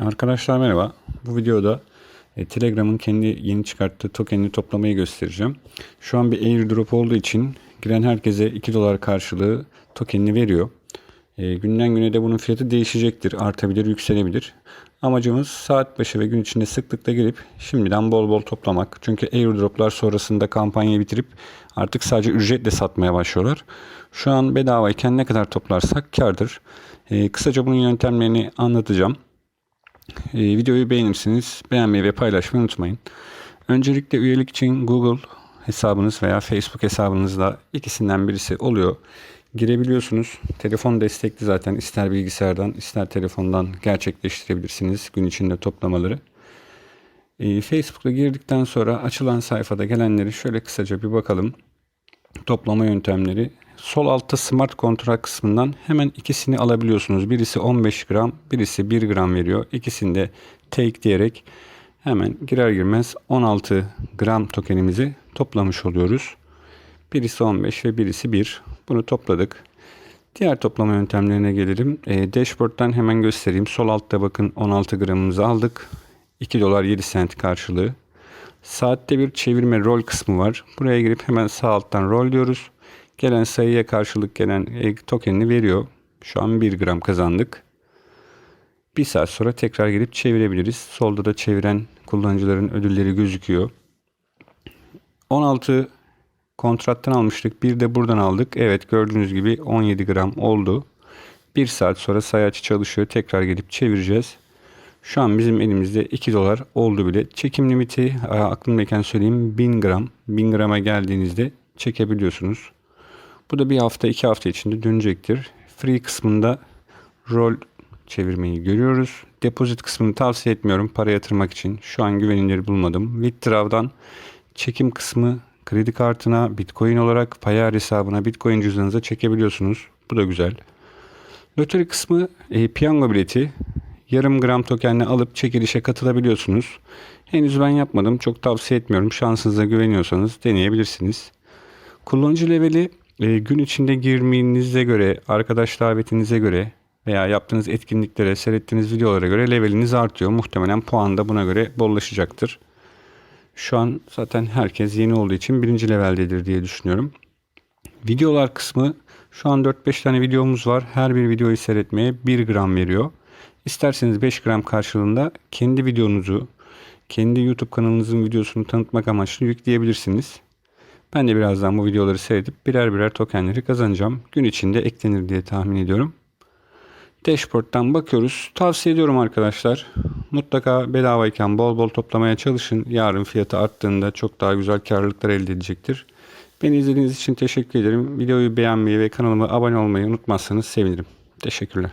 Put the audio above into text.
Arkadaşlar merhaba. Bu videoda e, Telegram'ın kendi yeni çıkarttığı tokenini toplamayı göstereceğim. Şu an bir airdrop olduğu için giren herkese 2 dolar karşılığı tokenini veriyor. E, günden güne de bunun fiyatı değişecektir. Artabilir, yükselebilir. Amacımız saat başı ve gün içinde sıklıkla girip şimdiden bol bol toplamak. Çünkü airdroplar sonrasında kampanyayı bitirip artık sadece ücretle satmaya başlıyorlar. Şu an bedavayken ne kadar toplarsak kardır. E, kısaca bunun yöntemlerini anlatacağım. Ee, videoyu beğenirsiniz. Beğenmeyi ve paylaşmayı unutmayın. Öncelikle üyelik için Google hesabınız veya Facebook hesabınızda ikisinden birisi oluyor. Girebiliyorsunuz. Telefon destekli zaten. İster bilgisayardan ister telefondan gerçekleştirebilirsiniz gün içinde toplamaları. Ee, Facebook'a girdikten sonra açılan sayfada gelenleri şöyle kısaca bir bakalım. Toplama yöntemleri. Sol altta smart kontrat kısmından hemen ikisini alabiliyorsunuz. Birisi 15 gram, birisi 1 gram veriyor. İkisini de take diyerek hemen girer girmez 16 gram tokenimizi toplamış oluyoruz. Birisi 15 ve birisi 1. Bunu topladık. Diğer toplama yöntemlerine gelelim. E, dashboard'dan hemen göstereyim. Sol altta bakın 16 gramımızı aldık. 2 dolar 7 sent karşılığı. Saatte bir çevirme rol kısmı var. Buraya girip hemen sağ alttan rol diyoruz. Gelen sayıya karşılık gelen e, tokenini veriyor. Şu an 1 gram kazandık. Bir saat sonra tekrar girip çevirebiliriz. Solda da çeviren kullanıcıların ödülleri gözüküyor. 16 kontrattan almıştık. Bir de buradan aldık. Evet gördüğünüz gibi 17 gram oldu. Bir saat sonra sayaç çalışıyor. Tekrar gelip çevireceğiz. Şu an bizim elimizde 2 dolar oldu bile. Çekim limiti aklımdayken söyleyeyim 1000 gram. 1000 grama geldiğinizde çekebiliyorsunuz. Bu da bir hafta iki hafta içinde dönecektir. Free kısmında rol çevirmeyi görüyoruz. Depozit kısmını tavsiye etmiyorum para yatırmak için. Şu an güvenilir bulmadım. Withdraw'dan çekim kısmı kredi kartına, bitcoin olarak payar hesabına, bitcoin cüzdanınıza çekebiliyorsunuz. Bu da güzel. Loteri kısmı e, piyango bileti. Yarım gram tokenle alıp çekilişe katılabiliyorsunuz. Henüz ben yapmadım. Çok tavsiye etmiyorum. Şansınıza güveniyorsanız deneyebilirsiniz. Kullanıcı leveli e, gün içinde girmenize göre, arkadaş davetinize göre veya yaptığınız etkinliklere, seyrettiğiniz videolara göre leveliniz artıyor. Muhtemelen puan da buna göre bollaşacaktır. Şu an zaten herkes yeni olduğu için birinci leveldedir diye düşünüyorum. Videolar kısmı şu an 4-5 tane videomuz var. Her bir videoyu seyretmeye 1 gram veriyor. İsterseniz 5 gram karşılığında kendi videonuzu, kendi YouTube kanalınızın videosunu tanıtmak amaçlı yükleyebilirsiniz. Ben de birazdan bu videoları seyredip birer birer tokenleri kazanacağım. Gün içinde eklenir diye tahmin ediyorum. Dashboard'dan bakıyoruz. Tavsiye ediyorum arkadaşlar. Mutlaka bedavayken bol bol toplamaya çalışın. Yarın fiyatı arttığında çok daha güzel karlılıklar elde edecektir. Beni izlediğiniz için teşekkür ederim. Videoyu beğenmeyi ve kanalıma abone olmayı unutmazsanız sevinirim. Teşekkürler.